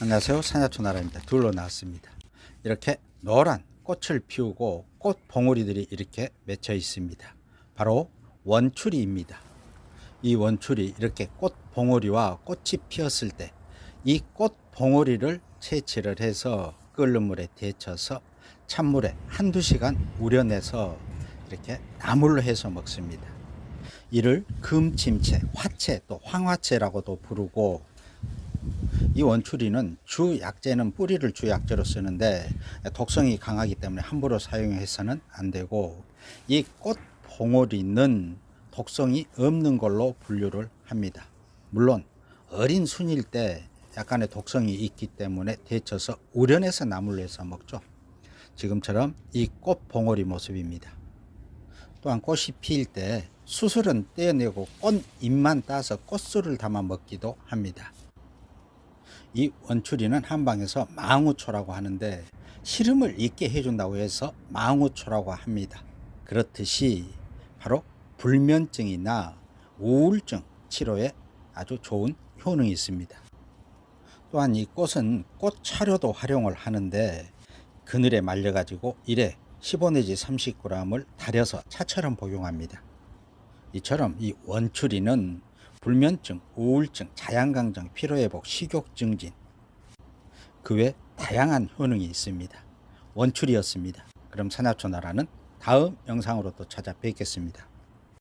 안녕하세요. 산야초나라입니다. 둘로 나왔습니다. 이렇게 노란 꽃을 피우고 꽃 봉오리들이 이렇게 맺혀 있습니다. 바로 원추리입니다. 이 원추리 이렇게 꽃 봉오리와 꽃이 피었을 때 이 꽃 봉오리를 채취를 해서 끓는 물에 데쳐서 찬물에 한두 시간 우려내서 이렇게 나물로 해서 먹습니다. 이를 금침채, 화채 또 황화채라고도 부르고 이 원추리는 주 약재는 뿌리를 주 약재로 쓰는데 독성이 강하기 때문에 함부로 사용해서는 안 되고 이 꽃 봉오리는 독성이 없는 걸로 분류를 합니다. 물론 어린 순일 때 약간의 독성이 있기 때문에 데쳐서 우려내서 나물로 해서 먹죠. 지금처럼 이 꽃 봉오리 모습입니다. 또한 꽃이 피일 때 수술은 떼어내고 꽃 잎만 따서 꽃술을 담아 먹기도 합니다. 이 원추리는 한방에서 망우초라고 하는데 시름을 잊게 해준다고 해서 망우초라고 합니다. 그렇듯이 바로 불면증이나 우울증 치료에 아주 좋은 효능이 있습니다. 또한 이 꽃은 꽃 차료도 활용을 하는데 그늘에 말려가지고 일에 15 내지 30g을 달여서 차처럼 복용합니다. 이처럼 이 원추리는 불면증, 우울증, 자양강장, 피로회복, 식욕 증진 그 외 다양한 효능이 있습니다. 원추리였습니다. 그럼 산야초나라는 다음 영상으로 또 찾아뵙겠습니다.